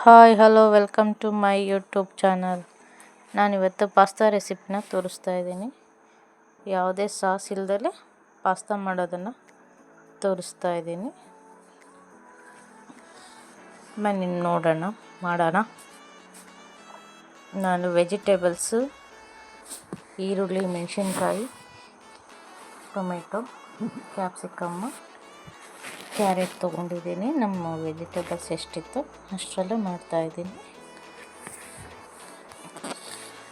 Hi hello welcome to my YouTube channel ನಾನಿವತ್ತು pasta ರೆಸಿಪಿನ ತೋರಿಸ್ತಾ ಇದ್ದೀನಿ. ಯಾವುದೇ ಸಾಸ್ ಇಲ್ದಲೆ ಪಾಸ್ತಾ ಮಾಡೋದನ್ನು ತೋರಿಸ್ತಾ ಇದ್ದೀನಿ. ಬನ್ನಿ, ನೋಡೋಣ, ಮಾಡೋಣ. ನಾನು ವೆಜಿಟೇಬಲ್ಸು ಈರುಳ್ಳಿ, ಮೆಣಸಿನ್ಕಾಯಿ ಟೊಮೆಟೊ ಕ್ಯಾಪ್ಸಿಕಮ್ಮು ಕ್ಯಾರೆಟ್ ತೊಗೊಂಡಿದ್ದೀನಿ. ನಮ್ಮ ವೆಜಿಟೇಬಲ್ಸ್ ಎಷ್ಟಿತ್ತು ಅಷ್ಟರಲ್ಲೂ ಮಾಡ್ತಾಯಿದ್ದೀನಿ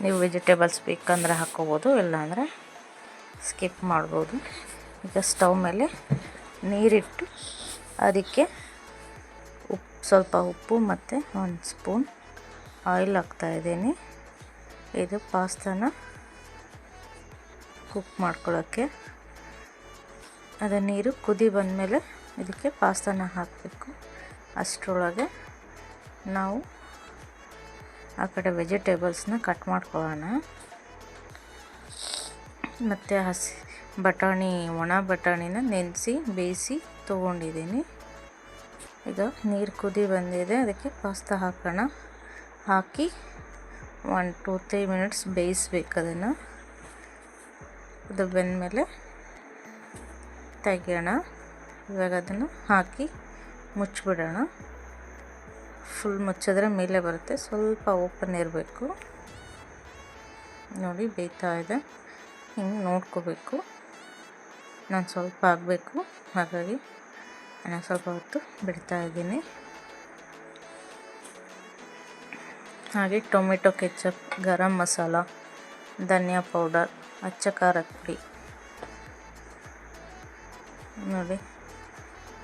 ನೀವು ವೆಜಿಟೇಬಲ್ಸ್ ಬೇಕಂದ್ರೆ ಹಾಕ್ಕೋಬೋದು ಇಲ್ಲಾಂದರೆ ಸ್ಕಿಪ್ ಮಾಡ್ಬೋದು. ಈಗ ಸ್ಟವ್ ಮೇಲೆ ನೀರಿಟ್ಟು ಅದಕ್ಕೆ ಉಪ್ಪು ಸ್ವಲ್ಪ ಉಪ್ಪು ಮತ್ತು ಒಂದು ಸ್ಪೂನ್ ಆಯಿಲ್ ಹಾಕ್ತಾಯಿದ್ದೀನಿ ಇದು ಪಾಸ್ತಾನ ಕುಕ್ ಮಾಡ್ಕೊಳ್ಳೋಕ್ಕೆ. ಅದು ನೀರು ಕುದಿ ಬಂದಮೇಲೆ ಇದಕ್ಕೆ ಪಾಸ್ತಾನ ಹಾಕಬೇಕು. ಅಷ್ಟರೊಳಗೆ ನಾವು ಆ ಕಡೆ ವೆಜಿಟೇಬಲ್ಸ್ನ ಕಟ್ ಮಾಡ್ಕೊಳ್ಳೋಣ. ಮತ್ತು ಹಸಿ ಬಟಾಣಿ, ಒಣ ಬಟಾಣಿನ ನೆನೆಸಿ, ಬೇಯಿಸಿ ತೊಗೊಂಡಿದ್ದೀನಿ. ಈಗ ನೀರು ಕುದಿ ಬಂದಿದೆ, ಅದಕ್ಕೆ ಪಾಸ್ತಾ ಹಾಕೋಣ. ಹಾಕಿ ಒನ್, ಟೂ, ತ್ರೀ ಮಿನಿಟ್ಸ್ ಬೇಯಿಸ್ಬೇಕು ಅದನ್ನು. ಅದು ಬೆಂದಮೇಲೆ ತೆಗಿಯೋಣ. ಇವಾಗ ಅದನ್ನು ಹಾಕಿ ಮುಚ್ಚಿಬಿಡೋಣ. ಫುಲ್ ಮುಚ್ಚಿದ್ರೆ ಮೇಲೆ ಬರುತ್ತೆ. ಸ್ವಲ್ಪ ಓಪನ್ ಇರಬೇಕು. ನೋಡಿ, ಬೇಯ್ತಾ ಇದೆ. ಹಿಂಗೆ ನೋಡ್ಕೋಬೇಕು. ನಾನು ಸ್ವಲ್ಪ ಆಗಬೇಕು ಹಾಗಾಗಿ ನಾನು ಸ್ವಲ್ಪ ಹೊತ್ತು ಬಿಡ್ತಾ ಇದ್ದೀನಿ. ಹಾಗೆ ಟೊಮೆಟೊ ಕೆಚಪ್, ಗರಂ ಮಸಾಲ, ಧನಿಯಾ ಪೌಡರ್, ಅಚ್ಚ ಖಾರದ ಪುಡಿ. ನೋಡಿ.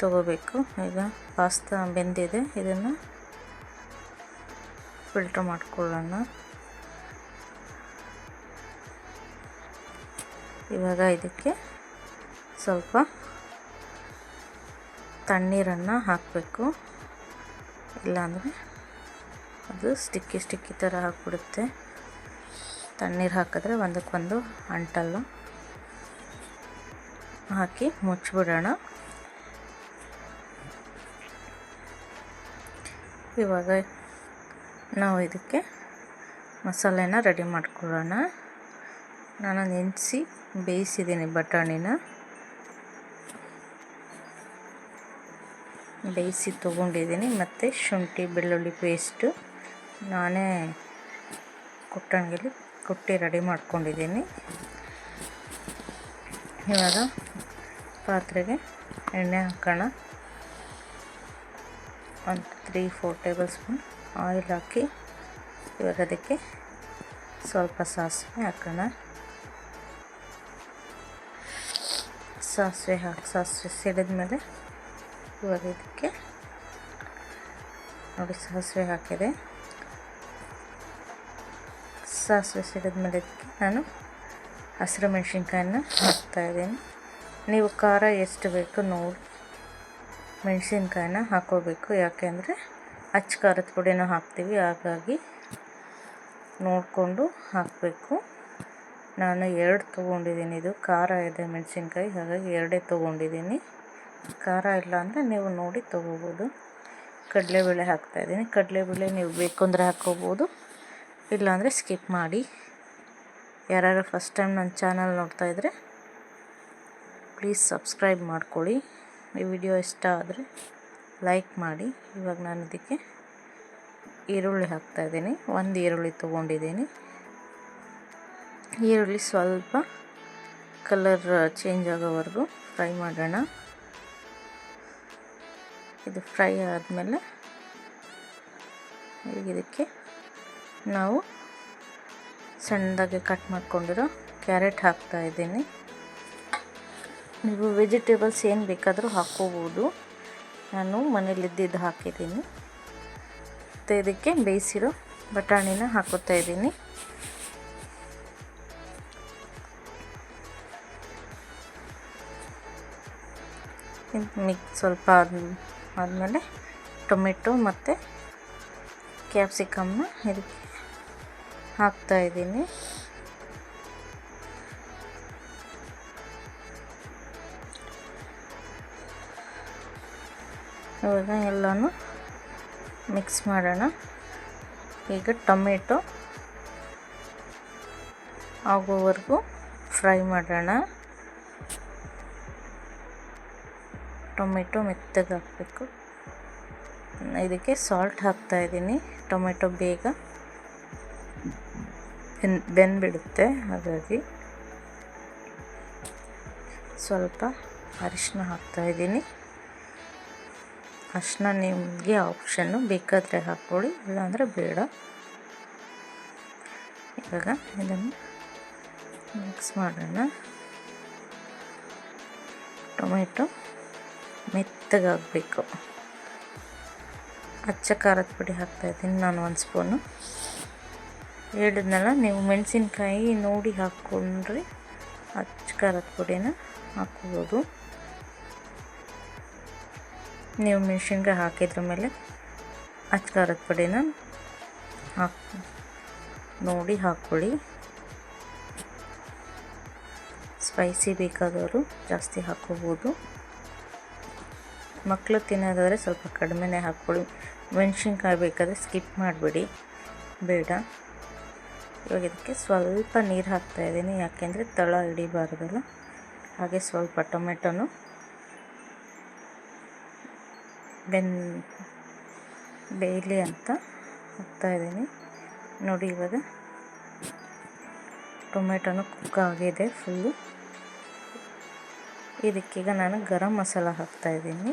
ತಗೋಬೇಕು. ಈಗ ಪಾಸ್ತಾ ಬೆಂದಿದೆ. ಇದನ್ನು ಫಿಲ್ಟ್ರ್ ಮಾಡ್ಕೊಳ್ಳೋಣ. ಇವಾಗ ಇದಕ್ಕೆ ಸ್ವಲ್ಪ ತಣ್ಣೀರನ್ನು ಹಾಕಬೇಕು. ಇಲ್ಲಾಂದರೆ ಅದು ಸ್ಟಿಕ್ಕಿ ಸ್ಟಿಕ್ಕಿ ಥರ ಹಾಕ್ಬಿಡುತ್ತೆ ತಣ್ಣೀರು ಹಾಕಿದ್ರೆ ಒಂದಕ್ಕೊಂದು ಅಂಟಲ್ಲ. ಹಾಕಿ ಮುಚ್ಚಿಬಿಡೋಣ. ಇವಾಗ ನಾವು ಇದಕ್ಕೆ ಮಸಾಲೆನ ರೆಡಿ ಮಾಡ್ಕೊಳ್ಳೋಣ. ನಾನು ನೆನೆಸಿ ಬೇಯಿಸಿದ್ದೀನಿ ಬಟಾಣಿನ. ಬೇಯಿಸಿ ತೊಗೊಂಡಿದ್ದೀನಿ ಮತ್ತು ಶುಂಠಿ, ಬೆಳ್ಳುಳ್ಳಿ ಪೇಸ್ಟು ನಾನೇ ಕುಟ್ಟಣಿಗೆಲಿ ಕುಟ್ಟಿ ರೆಡಿ ಮಾಡ್ಕೊಂಡಿದ್ದೀನಿ. ಇವಾಗ ಪಾತ್ರೆಗೆ ಎಣ್ಣೆ ಹಾಕೋಣ. ಒಂದು three, four tablespoon oil ಹಾಕಿ ಇವಾಗ ಅದಕ್ಕೆ ಸ್ವಲ್ಪ ಸಾಸಿವೆ ಹಾಕೋಣ. ಸಾಸಿವೆ ಹಾಕಿ, ಸಾಸಿವೆ ಸಿಡಿದ ಮೇಲೆ ಇವಾಗ ಇದಕ್ಕೆ ನೋಡಿ ಸಾಸಿವೆ ಹಾಕಿದೆ. ಸಾಸಿವೆ ಸಿಡಿದ ಮೇಲೆ ಇದಕ್ಕೆ ನಾನು ಹಸಿರು ಮೆಣಸಿನ್ಕಾಯನ್ನ ಹಾಕ್ತಾಯಿದ್ದೀನಿ ನೀವು ಖಾರ ಎಷ್ಟು ಬೇಕು ನೋಡಿ. ಮೆಣಸಿನ್ಕಾಯನ್ನ ಹಾಕೋಬೇಕು ಯಾಕೆಂದರೆ ಅಚ್ಚ ಖಾರದ ಪುಡಿನೂ ಹಾಕ್ತೀವಿ. ಹಾಗಾಗಿ ನೋಡಿಕೊಂಡು ಹಾಕಬೇಕು. ನಾನು ಎರಡು ತೊಗೊಂಡಿದ್ದೀನಿ. ಇದು ಖಾರ ಇದೆ ಮೆಣಸಿನ್ಕಾಯಿ. ಹಾಗಾಗಿ ಎರಡೇ ತೊಗೊಂಡಿದ್ದೀನಿ. ಖಾರ ಇಲ್ಲ ಅಂದರೆ ನೀವು ನೋಡಿ ತೊಗೋಬೋದು. ಕಡಲೆಬೇಳೆ ಹಾಕ್ತಾಯಿದ್ದೀನಿ ಕಡಲೆಬೇಳೆ ನೀವು ಬೇಕು ಅಂದರೆ ಹಾಕ್ಕೋಬೋದು. ಇಲ್ಲಾಂದರೆ ಸ್ಕಿಪ್ ಮಾಡಿ. ಯಾರು ಫಸ್ಟ್ ಟೈಮ್ ನನ್ನ ಚಾನಲ್ ನೋಡ್ತಾಯಿದ್ರೆ ಪ್ಲೀಸ್ ಸಬ್ಸ್ಕ್ರೈಬ್ ಮಾಡ್ಕೊಳ್ಳಿ. ಈ ವಿಡಿಯೋ ಇಷ್ಟ ಆದರೆ ಲೈಕ್ ಮಾಡಿ. ಇವಾಗ ನಾನು ಇದಕ್ಕೆ ಈರುಳ್ಳಿ ಹಾಕ್ತಾ ಇದ್ದೀನಿ. ಒಂದು ಈರುಳ್ಳಿ ತೊಗೊಂಡಿದ್ದೀನಿ. ಈರುಳ್ಳಿ ಸ್ವಲ್ಪ ಕಲರ್ ಚೇಂಜ್ ಆಗೋವರೆಗೂ ಫ್ರೈ ಮಾಡೋಣ. ಇದು ಫ್ರೈ ಆದಮೇಲೆ ಈಗ ಇದಕ್ಕೆ ನಾವು ಸಣ್ಣದಾಗಿ ಕಟ್ ಮಾಡ್ಕೊಂಡಿರೋ ಕ್ಯಾರೆಟ್ ಹಾಕ್ತಾಯಿದ್ದೀನಿ ನೀವು ವೆಜಿಟೇಬಲ್ಸ್ ಏನು ಬೇಕಾದರೂ ಹಾಕ್ಕೋಬೋದು. ನಾನು ಮನೇಲಿದ್ದಿದ್ದು ಹಾಕಿದ್ದೀನಿ. ಮತ್ತು ಇದಕ್ಕೆ ಬೇಯಿಸಿರೋ ಬಟಾಣಿನ ಹಾಕೋತಾ ಇದ್ದೀನಿ. ಮಿಕ್ಸ್ ಸ್ವಲ್ಪ ಆದಮೇಲೆ ಟೊಮೆಟೊ ಮತ್ತು ಕ್ಯಾಪ್ಸಿಕಮ್ನ ಇದಕ್ಕೆ ಹಾಕ್ತಾಯಿದ್ದೀನಿ ಇವಾಗ ಎಲ್ಲನೂ ಮಿಕ್ಸ್ ಮಾಡೋಣ. ಈಗ ಟೊಮೆಟೊ ಆಗೋವರೆಗೂ ಫ್ರೈ ಮಾಡೋಣ. ಟೊಮೆಟೊ ಮೆತ್ತಗೆ ಹಾಕಬೇಕು. ಇದಕ್ಕೆ ಸಾಲ್ಟ್ ಹಾಕ್ತಾಯಿದ್ದೀನಿ ಟೊಮೆಟೊ ಬೇಗ ಬೆನ್, ಬೆಂದ್ಬಿಡುತ್ತೆ, ಹಾಗಾಗಿ ಸ್ವಲ್ಪ ಅರಿಶಿನ ಹಾಕ್ತಾಯಿದ್ದೀನಿ ಅರಿಶಿನ ನಿಮಗೆ ಆಪ್ಷನ್ನು ಬೇಕಾದರೆ ಹಾಕ್ಕೊಳ್ಳಿ ಇಲ್ಲಾಂದರೆ ಬೇಡ. ಇವಾಗ ಇದನ್ನು ಮಿಕ್ಸ್ ಮಾಡೋಣ. ಟೊಮೆಟೊ ಮೆತ್ತಗಾಗಬೇಕು. ಅಚ್ಚ ಖಾರದ ಪುಡಿ ಹಾಕ್ತಾಯಿದ್ದೀನಿ ನಾನು ಒಂದು ಸ್ಪೂನು ಹೇಳಿದ್ನಲ್ಲ, ನೀವು ಮೆಣಸಿನ್ಕಾಯಿ ನೋಡಿ ಹಾಕ್ಕೊಂಡ್ರೆ ಅಚ್ಚ ಖಾರದ ಪುಡಿನ ಹಾಕ್ಕೋಬೋದು ನೀವು ಮೆಣಸಿನ್ಕಾಯಿ ಹಾಕಿದ್ರ ಮೇಲೆ ಅಚ್ಚ ಖಾರದ ಪುಡಿನ ಹಾಕಿ ನೋಡಿ ಹಾಕ್ಕೊಳ್ಳಿ. ಸ್ಪೈಸಿ ಬೇಕಾದವರು ಜಾಸ್ತಿ ಹಾಕ್ಕೋಬೋದು. ಮಕ್ಕಳು ತಿನ್ನೋದಾದರೆ ಸ್ವಲ್ಪ ಕಡಿಮೆನೇ ಹಾಕ್ಕೊಳ್ಳಿ. ಮೆಣಸಿನ್ಕಾಯಿ ಬೇಕಾದರೆ ಸ್ಕಿಪ್ ಮಾಡಿಬಿಡಿ. ಬೇಡ. ಇವಾಗ ಇದಕ್ಕೆ ಸ್ವಲ್ಪ ನೀರು ಹಾಕ್ತಾಯಿದ್ದೀನಿ ಯಾಕೆಂದರೆ ತಳ ಹಿಡಿಬಾರ್ದಲ್ಲ. ಹಾಗೆ ಸ್ವಲ್ಪ ಟೊಮೆಟೊನು ಬೆನ್ ಬೇಯಲಿ ಅಂತ ಹಾಕ್ತಾಯಿದ್ದೀನಿ ನೋಡಿ ಇವಾಗ ಟೊಮೆಟೊನು ಕುಕ್ ಆಗಿದೆ ಫುಲ್ಲು. ಇದಕ್ಕೀಗ ನಾನು ಗರಂ ಮಸಾಲ ಹಾಕ್ತಾಯಿದ್ದೀನಿ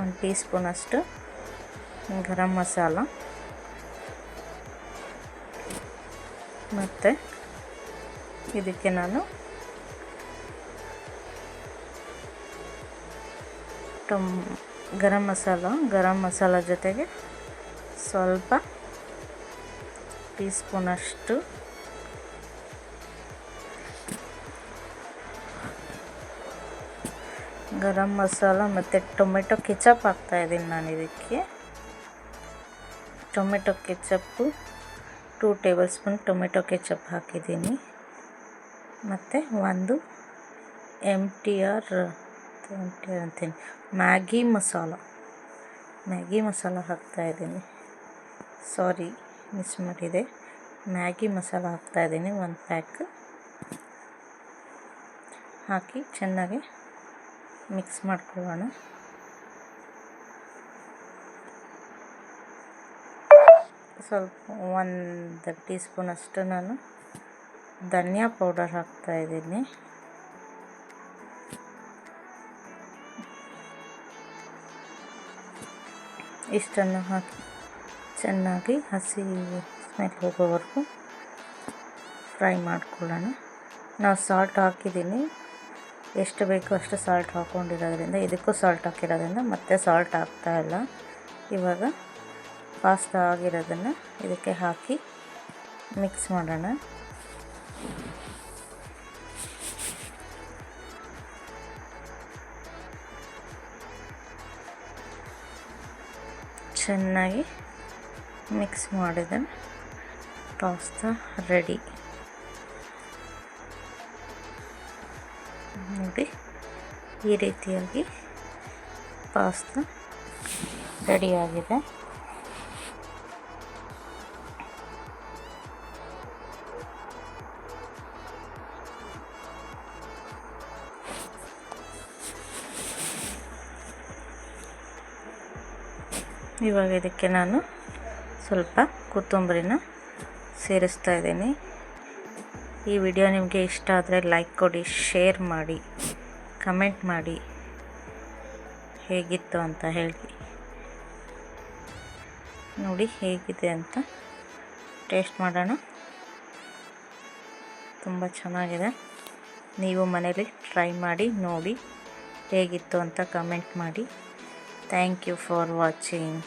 ಒಂದು ಟೀ ಸ್ಪೂನಷ್ಟು ಗರಂ ಮಸಾಲ. ಮತ್ತು ಇದಕ್ಕೆ ನಾನು ಟೊಮ್ ಗರಂ ಮಸಾಲ ಗರಂ ಮಸಾಲ ಜೊತೆಗೆ ಸ್ವಲ್ಪ ಟೀ ಸ್ಪೂನಷ್ಟು ಗರಂ ಮಸಾಲ ಮತ್ತು ಟೊಮೆಟೊ ಕೆಚಪ್ ಹಾಕ್ತಾಯಿದ್ದೀನಿ ನಾನು ಇದಕ್ಕೆ. Tomato ketchup two tablespoon tomato ketchup ಹಾಕಿದ್ದೀನಿ. ಮತ್ತು ಒಂದು M T R R Maggi masala. Maggi masala ಹಾಕ್ತಾಯಿದ್ದೀನಿ ಸಾರಿ, ಮಿಸ್ ಮಾಡಿದೆ. ಮ್ಯಾಗಿ ಮಸಾಲ ಹಾಕ್ತಾಯಿದ್ದೀನಿ ಒಂದು ಪ್ಯಾಕ್. ಹಾಕಿ ಚೆನ್ನಾಗಿ ಮಿಕ್ಸ್ ಮಾಡ್ಕೊಳ್ಳೋಣ. ಸ್ವಲ್ಪ ಒಂದು ಟೀ ಸ್ಪೂನಷ್ಟು ನಾನು ಧನಿಯಾ ಪೌಡರ್ ಹಾಕ್ತಾಯಿದ್ದೀನಿ ಇಷ್ಟನ್ನು ಹಾಕಿ. ಚೆನ್ನಾಗಿ ಹಸಿ ಸ್ಮೆಲ್ ಹೋಗೋವರೆಗೂ ಫ್ರೈ ಮಾಡ್ಕೊಳ್ಳೋಣ. ನಾವು ಸಾಲ್ಟ್ ಹಾಕಿದ್ದೀನಿ. ಎಷ್ಟು ಬೇಕೋ ಅಷ್ಟು ಸಾಲ್ಟ್ ಹಾಕ್ಕೊಂಡಿರೋದ್ರಿಂದ ಇದಕ್ಕೂ ಸಾಲ್ಟ್ ಹಾಕಿರೋದ್ರಿಂದ ಮತ್ತೆ ಸಾಲ್ಟ್ ಹಾಕ್ತಾಯಿಲ್ಲ ಇವಾಗ ಪಾಸ್ತಾ ಆಗಿರೋದನ್ನು ಇದಕ್ಕೆ ಹಾಕಿ ಮಿಕ್ಸ್ ಮಾಡೋಣ. ಚೆನ್ನಾಗಿ ಮಿಕ್ಸ್ ಮಾಡಿದ. ಪಾಸ್ತಾ ರೆಡಿ ನೋಡಿ ಈ ರೀತಿಯಾಗಿ ಪಾಸ್ತಾ ರೆಡಿಯಾಗಿದೆ ಇವಾಗ ಇದಕ್ಕೆ ನಾನು ಸ್ವಲ್ಪ ಕೊತ್ತಂಬರಿನ ಸೇರಿಸ್ತಾ ಇದ್ದೀನಿ. ಈ ವಿಡಿಯೋ ನಿಮಗೆ ಇಷ್ಟ ಆದರೆ ಲೈಕ್ ಕೊಡಿ ಶೇರ್ ಮಾಡಿ ಕಮೆಂಟ್ ಮಾಡಿ. ಹೇಗಿತ್ತು ಅಂತ ಹೇಳಿ ನೋಡಿ ಹೇಗಿದೆ ಅಂತ ಟೇಸ್ಟ್ ಮಾಡೋಣ. ತುಂಬ ಚೆನ್ನಾಗಿದೆ. ನೀವು ಮನೇಲಿ ಟ್ರೈ ಮಾಡಿ, ನೋಡಿ ಹೇಗಿತ್ತು ಅಂತ ಕಮೆಂಟ್ ಮಾಡಿ. Thank you for watching